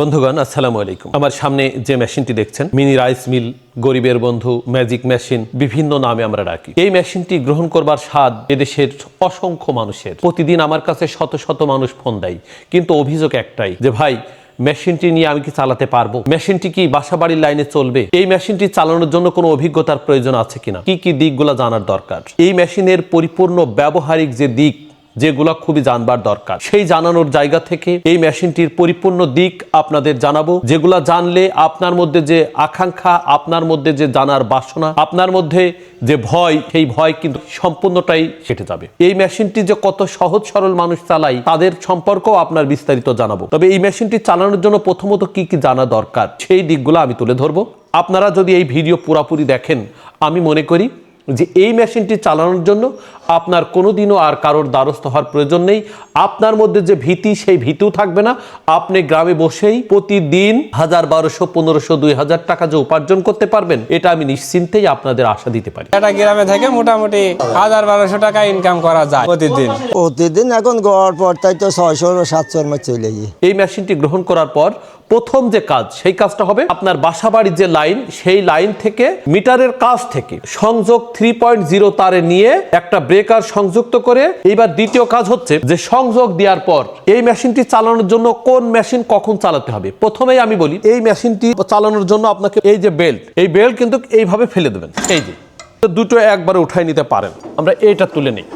বন্ধুগণ, আসসালামু আলাইকুম। আমার সামনে যে মেশিনটি দেখছেন, মিনি রাইস মিল, গরিবের বন্ধু, ম্যাজিক মেশিন, বিভিন্ন নামে আমরা ডাকি। এই মেশিনটি গ্রহণ করবার স্বাদ এদেশের অসংখ্য মানুষের। প্রতিদিন আমার কাছে শত শত মানুষ ফোন দেয়। কিন্তু অভিযোগ একটাই, যে ভাই, মেশিনটি নিয়ে আমি কি চালাতে পারব? মেশিনটি কি বাসা বাড়ির লাইনে চলবে? এই মেশিনটি চালানোর জন্য কোনো অভিজ্ঞতার প্রয়োজন আছে কিনা? কি কি দিকগুলো জানার দরকার? এই মেশিনের পরিপূর্ণ ব্যবহারিক যে দিক যেগুলো খুবই জানবার দরকার। সেই জানানোর জায়গা থেকে এই মেশিনটির পরিপূর্ণ দিক আপনাদের জানাব, যেগুলা জানলে আপনার মধ্যে যে আকাঙ্ক্ষা, আপনার মধ্যে যে জানার বাসনা, আপনার মধ্যে যে ভয়, সেই ভয় কিন্তু সম্পূর্ণটাই কেটে যাবে। এই মেশিনটি যে কত সহজ সরল মানুষ চালাই তাদের সম্পর্ক আপনার বিস্তারিত জানাব। তবে এই মেশিনটি চালানোর জন্য প্রথমত কি কি জানা দরকার, সেই দিকগুলো আমি তুলে ধরবো। আপনারা যদি এই ভিডিও পুরাপুরি দেখেন, আমি মনে করি যে এই মেশিনটি চালানোর জন্য আপনার কোনোদিনও আর কারোর দ্বারস্থ হওয়ার প্রয়োজন নেই। আপনার মধ্যে যে ভীতি সেই ভীতিও থাকবে না। আপনি গ্রামে বসেই প্রতিদিন হাজার বারোশো পনেরোশো দুই হাজার টাকা যে উপার্জন করতে পারবেন এটা আমি নিশ্চিন্তেই আপনাদের আশা দিতে পারি। একটা গ্রামে থেকে মোটামুটি হাজার বারোশো টাকা ইনকাম করা যায় প্রতিদিন। প্রতিদিন এখন গড় পড়তাই তো ছয়শো সাতশোর মধ্যে চলে গিয়ে। এই মেশিনটি গ্রহণ করার পর প্রথম যে কাজ, সেই কাজটা হবে আপনার বাসা বাড়ির যে লাইন, সেই লাইন থেকে মিটারের কাজ থেকে সংযোগ থ্রি পয়েন্ট জিরো তারে নিয়ে একটা ব্রেকার সংযুক্ত করে এইবার দ্বিতীয় কাজ হচ্ছে যে সংযোগ দেওয়ার পর এই মেশিনটি চালানোর জন্য কোন মেশিন কখন চালাতে হবে? প্রথমেই আমি বলি, এই মেশিনটি চালানোর জন্য আপনাকে এই যে বেল্ট, এই বেল্ট কিন্তু এইভাবে ফেলে দেবেন। এই যে দুটো একবারে উঠাই নিতে পারেন। আমরা এইটা তুলে নিই।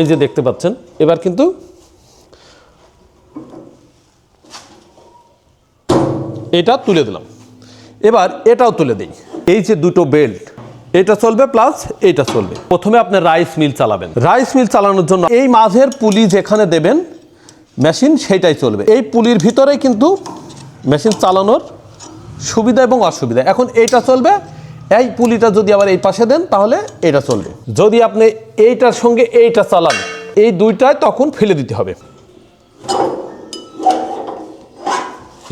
এই যে দেখতে পাচ্ছেন, এবার কিন্তু এটা তুলে দিলাম। এবার এটাও তুলে দিই। এই যে দুটো বেল্ট এটা চলবে প্লাস এটা চলবে। প্রথমে আপনি রাইস মিল চালাবেন। রাইস মিল চালানোর জন্য এই মাঝের পুলি যেখানে দেবেন মেশিন সেটাই চলবে। এই পুলির ভিতরেই কিন্তু মেশিন চালানোর সুবিধা এবং অসুবিধা। এখন এইটা চলবে, এই পুলিটা যদি আবার এই পাশে দেন, তাহলে এটা চলবে। যদি আপনি এইটার সঙ্গে এইটা চালান, এই দুইটায় তখন ফেলে দিতে হবে।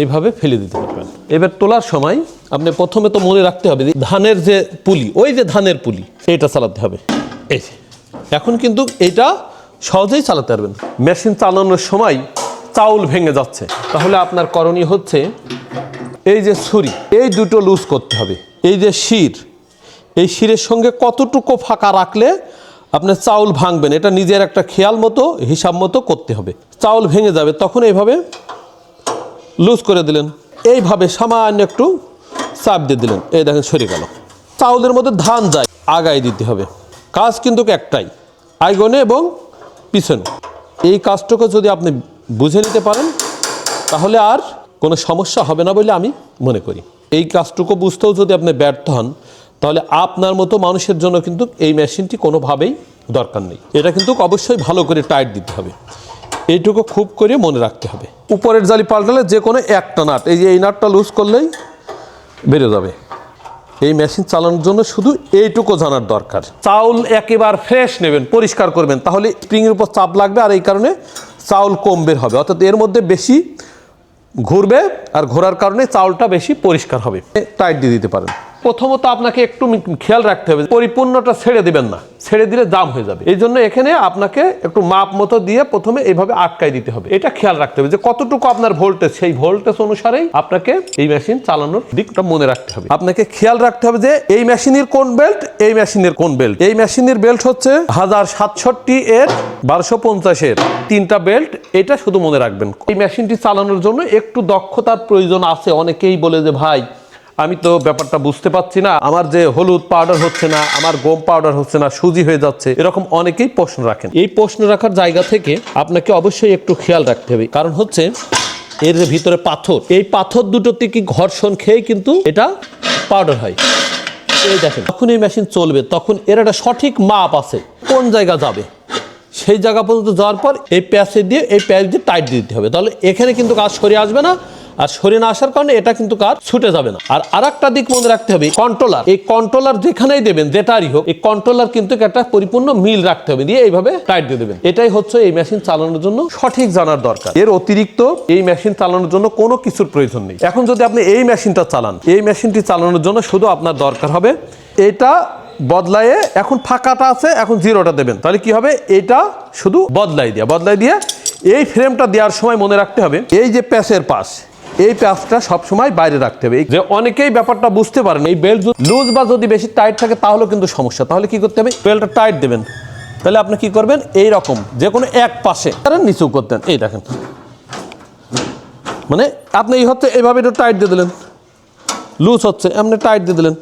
এভাবে ফেলে দিতে পারবেন। এবার তোলার সময় আপনি প্রথমে তো মনে রাখতে হবে যে ধানের যে পুলি, ওই যে ধানের পুলি এটা চালাতে হবে। এই এখন কিন্তু এটা সহজেই চালাতে পারবেন। মেশিন চালানোর সময় চাউল ভেঙে যাচ্ছে। তাহলে আপনার করণীয় হচ্ছে এই যে ছুরি, এই দুটো লুজ করতে হবে। এই যে শির, এই শিরের সঙ্গে কতটুকু ফাঁকা রাখলে আপনি চাউল ভাঙবেন, এটা নিজের একটা খেয়াল মতো, হিসাব মতো করতে হবে। চাউল ভেঙে যাবে, তখন এইভাবে লুজ করে দিলেন। এইভাবে সামান্য একটু চাপ দিয়ে দিলেন। এই দেখেন সরে গেল। চাউলের মধ্যে ধান যায়, আগায় দিতে হবে। কাজ কিন্তু একটাই, আইগনে এবং পিছনে। এই কাজটুকু যদি আপনি বুঝে নিতে পারেন, তাহলে আর কোনো সমস্যা হবে না বলে আমি মনে করি। এই কাজটুকু বুঝতেও যদি আপনি ব্যর্থ হন, তাহলে আপনার মতো মানুষের জন্য কিন্তু এই মেশিনটি কোনোভাবেই দরকার নেই। এটা কিন্তু অবশ্যই ভালো করে টাইট দিতে হবে। এইটুকু খুব করে মনে রাখতে হবে। উপরের জালি পাল্টালে যে কোনো একটা নাট এই যে এই নাটটা লুজ করলেই বেরো যাবে। এই মেশিন চালানোর জন্য শুধু এইটুকু জানার দরকার। চাউল একেবার ফ্রেশ নেবেন পরিষ্কার করবেন তাহলে স্প্রিংয়ের উপর চাপ লাগবে আর এই কারণে চাউল কম বের হবে। অর্থাৎ এর মধ্যে বেশি ঘুরবে আর ঘোরার কারণে চাউলটা বেশি পরিষ্কার হবে। টাইট দিয়ে দিতে পারেন। প্রথমত আপনাকে একটু খেয়াল রাখতে হবে পরিপূর্ণটা ছেড়ে দিবেন না। ছেড়ে দিলে জাম হয়ে যাবে। এই জন্য এখানে আপনাকে একটু মাপ মতো দিয়ে প্রথমে এইভাবে আটকাই দিতে হবে। এটা খেয়াল রাখতে হবে যে কতটুকু আপনার ভোল্টেজ, সেই ভোল্টেজ অনুসারেই আপনাকে এই মেশিন চালানোর দিকটা মনে রাখতে হবে। আপনাকে খেয়াল রাখতে হবে যে এই মেশিনের কোন বেল্ট, এই মেশিনের কোন বেল্ট। এই মেশিনের বেল্ট হচ্ছে হাজার সাতষট্টি এর বারোশো পঞ্চাশের তিনটা বেল্ট, এটা শুধু মনে রাখবেন। এই মেশিনটি চালানোর জন্য একটু দক্ষতার প্রয়োজন আছে। অনেকেই বলে যে, ভাই আমি তো ব্যাপারটা বুঝতে পারছি না। আমার যে হলুদ পাউডার হচ্ছে না, আমার গম পাউডার হচ্ছে না, সুজি হয়ে যাচ্ছে, এরকম অনেকেই প্রশ্ন রাখেন। এই প্রশ্ন রাখার জায়গা থেকে আপনাকে অবশ্যই একটু খেয়াল রাখতে হবে। কারণ হচ্ছে, এর যে ভিতরে পাথর, এই পাথর দুটোতে কি ঘর্ষণ খেয়ে কিন্তু এটা পাউডার হয়। এই দেখেন, যখন এই মেশিন চলবে, তখন এর একটা সঠিক মাপ আছে, কোন জায়গা যাবে। সেই জায়গা পর্যন্ত যাওয়ার পর এই প্যাচে দিয়ে, এই প্যাচ দিয়ে টাইট দিতে হবে। তাহলে এখানে কিন্তু কাজ সরে আসবে না আর সরে না আসার কারণে এটা কিন্তু কাজ ছুটে যাবে না। আর আরেকটা দিক মনে রাখতে হবে কন্ট্রোলার এই কন্ট্রোলার যেখানেই দেবেন, যেটারই হোক, এই কন্ট্রোলার কিন্তু একটা পরিপূর্ণ মিল রাখতে হবে। দিয়ে এইভাবে টাইট দিয়ে দেবেন। এটাই হচ্ছে এই মেশিন চালানোর জন্য সঠিক জানার দরকার। এর অতিরিক্ত এই মেশিন চালানোর জন্য কোনো কিছুর প্রয়োজন নেই। এখন যদি আপনি এই মেশিনটা চালান, এই মেশিনটি চালানোর জন্য শুধু আপনার দরকার হবে এটা বদলায়ে এখন ফাঁকাটা আছে, এখন জিরোটা দেবেন। তাহলে কি হবে? এটা শুধু বদলাই দিয়া। বদলাই দিয়ে এই ফ্রেমটা দেওয়ার সময় মনে রাখতে হবে, এই যে প্যাসের পাশ এই প্যাচটা সবসময় বাইরে রাখতে হবে। যে অনেকেই ব্যাপারটা বুঝতে পারেন, এই বেল্ট লুজ বা যদি বেশি টাইট থাকে, তাহলেও কিন্তু সমস্যা। তাহলে কি করতে হবে? বেল্টটা টাইট দেবেন। তাহলে আপনি কি করবেন? এই রকম যে কোনো এক পাশে কারণ নিচেও করতেন। এই দেখেন। মানে আপনি এই হচ্ছে এইভাবে একটু টাইট দিয়ে দিলেন। লুজ হচ্ছে, এমনি টাইট দিয়ে দিলেন।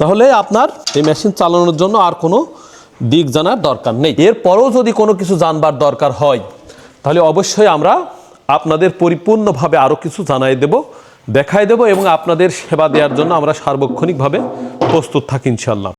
তাহলে আপনার এই মেশিন চালানোর জন্য আর কোনো দিক জানার দরকার নেই। এরপরেও যদি কোনো কিছু জানবার দরকার হয়, তাহলে অবশ্যই আমরা আপনাদের পরিপূর্ণভাবে আরও কিছু জানাই দেব, দেখাই দেব এবং আপনাদের সেবা দেওয়ার জন্য আমরা সার্বক্ষণিকভাবে প্রস্তুত থাকি ইনশাল্লাহ